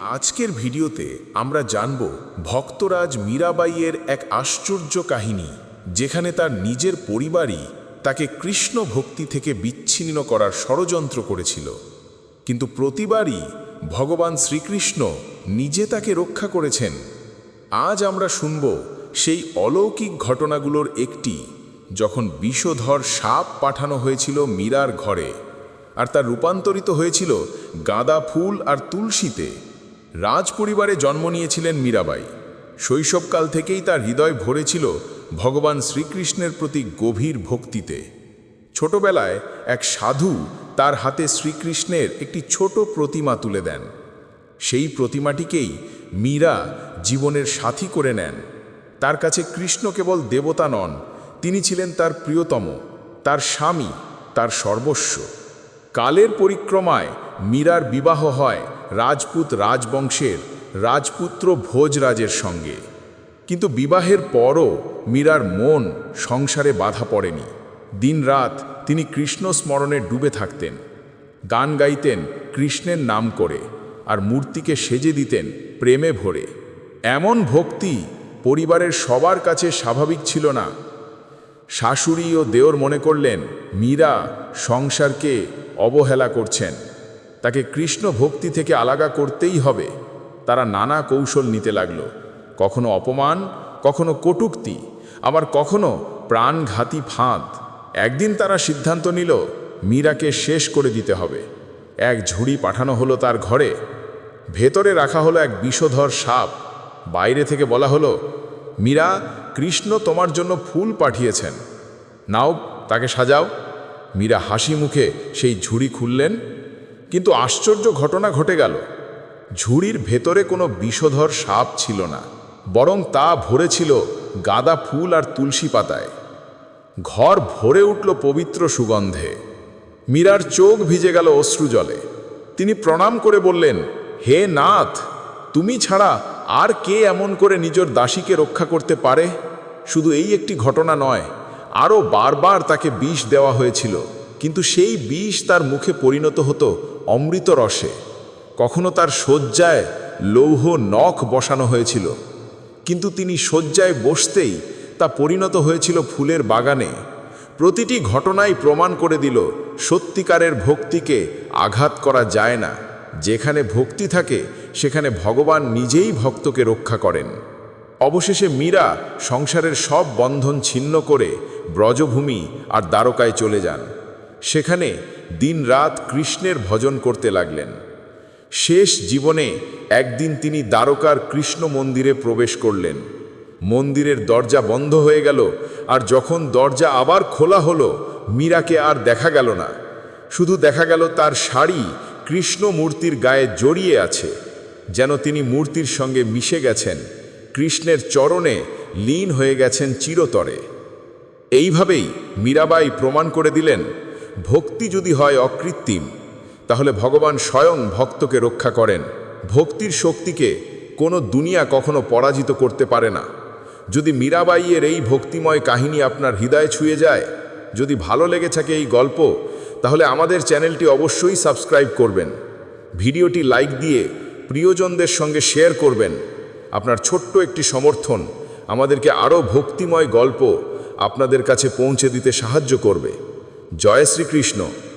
আজকের ভিডিওতে আমরা জানব ভক্তরাজ মীরাবাইয়ের এক আশ্চর্য কাহিনী, যেখানে তার নিজের পরিবারই তাকে কৃষ্ণ ভক্তি থেকে বিচ্ছিন্ন করার ষড়যন্ত্র করেছিল। কিন্তু প্রতিবারই ভগবান শ্রীকৃষ্ণ নিজে তাকে রক্ষা করেছেন। আজ আমরা শুনব সেই অলৌকিক ঘটনাগুলোর একটি, যখন বিষধর সাপ পাঠানো হয়েছিল মীরার ঘরে, আর তা রূপান্তরিত হয়েছিল গাঁদা ফুল আর তুলসীতে। রাজ পরিবারে জন্ম নিয়েছিলেন মীরাবাই। শৈশবকাল থেকেই তার হৃদয় ভরেছিল ভগবান শ্রীকৃষ্ণের প্রতি গভীর ভক্তিতে। ছোটবেলায় এক সাধু তার হাতে শ্রীকৃষ্ণের একটি ছোট প্রতিমা তুলে দেন। সেই প্রতিমাটিকেই মীরা জীবনের সাথী করে নেন। তার কাছে কৃষ্ণ কেবল দেবতা নন, তিনি ছিলেন তার প্রিয়তম, তার স্বামী, তার সর্বস্ব। কালের পরিক্রমায় মীরার বিবাহ হয় রাজপুত রাজবংশের, রাজপুত্র ভোজরাজের সঙ্গে। কিন্তু বিবাহের পরও মীরার মন সংসারে বাধা পড়েনি। দিনরাত তিনি কৃষ্ণ স্মরণে ডুবে থাকতেন। গান গাইতেন কৃষ্ণের নাম করে আর মূর্তিকে সেজে দিতেন প্রেমে ভরে। এমন ভক্তি পরিবারের সবার কাছে স্বাভাবিক ছিল না। শাশুড়ি ও দেওর মনে করলেন, মীরা সংসারকে অবহেলা করছেন। তাকে কৃষ্ণ ভক্তি থেকে আলাদা করতেই হবে। তারা নানা কৌশল নিতে লাগল। কখনো অপমান, কখনো কটুক্তি, আবার কখনো প্রাণঘাতী ফাঁদ। একদিন তারা সিদ্ধান্ত নিল, মীরাকে শেষ করে দিতে হবে। এক ঝুড়ি পাঠানো হলো তার ঘরে। ভেতরে রাখা হলো এক বিষধর সাপ। বাইরে থেকে বলা হলো, মীরা, কৃষ্ণ তোমার জন্য ফুল পাঠিয়েছেন। নাও, তাকে সাজাও। মীরা হাসি মুখে সেই ঝুড়ি খুললেন। কিন্তু আশ্চর্য ঘটনা ঘটে গেল। ঝুড়ির ভেতরে কোনো বিষধর সাপ ছিল না, বরং তা ভরে ছিল গাঁদা ফুল আর তুলসী পাতায়। ঘর ভরে উঠল পবিত্র সুগন্ধে। মীরার চোখ ভিজে গেল অশ্রু জলে। তিনি প্রণাম করে বললেন, হে নাথ, তুমি ছাড়া আর কে এমন করে নিজের দাসীকে রক্ষা করতে পারে? শুধু এই একটি ঘটনা নয়, আরও বারবার তাকে বিষ দেওয়া হয়েছিল, কিন্তু সেই বিষ তার মুখে পরিণত হতো অমৃত রসে কখনো তার শয্যায় লৌহ নখ বসানো হয়েছিল। কিন্তু তিনি শয্যায় বসতেই তা পরিণত হয়েছিল ফুলের বাগানে। প্রতিটি ঘটনাই প্রমাণ করে দিল, সত্যিকারের ভক্তিকে আঘাত করা যায় না। যেখানে ভক্তি থাকে, সেখানে ভগবান নিজেই ভক্তকে রক্ষা করেন। অবশেষে মীরা সংসারের সব বন্ধন ছিন্ন করে ব্রজভূমি আর দ্বারকায় চলে যান। সেখানে দিনরাত কৃষ্ণের ভজন করতে লাগলেন। শেষ জীবনে একদিন তিনি দ্বারকার কৃষ্ণ মন্দিরে প্রবেশ করলেন। মন্দিরের দরজা বন্ধ হয়ে গেল আর যখন দরজা আবার খোলা হলো, মীরাকে আর দেখা গেল না। শুধু দেখা গেল তার শাড়ি কৃষ্ণ মূর্তির গায়ে জড়িয়ে আছে, যেন তিনি মূর্তির সঙ্গে মিশে গেছেন। কৃষ্ণের চরণে লীন হয়ে গেছেন চিরতরে। এইভাবেই মীরাবাই প্রমাণ করে দিলেন ভক্তি যদি হয় অকৃত্রিম, তাহলে ভগবান স্বয়ং ভক্তকে রক্ষা করেন। ভক্তির শক্তিকে কোনো দুনিয়া কখনো পরাজিত করতে পারে না। যদি মীরাবাইয়ের এই ভক্তিময় কাহিনী আপনার হৃদয়ে ছুঁয়ে যায়, যদি ভালো লেগে থাকে এই গল্প, তাহলে আমাদের চ্যানেলটি অবশ্যই সাবস্ক্রাইব করবেন। ভিডিওটি লাইক দিয়ে প্রিয়জনদের সঙ্গে শেয়ার করবেন। আপনার ছোট্ট একটি সমর্থন আমাদেরকে আরও ভক্তিময় গল্প আপনাদের কাছে পৌঁছে দিতে সাহায্য করবে। জয় শ্রীকৃষ্ণ।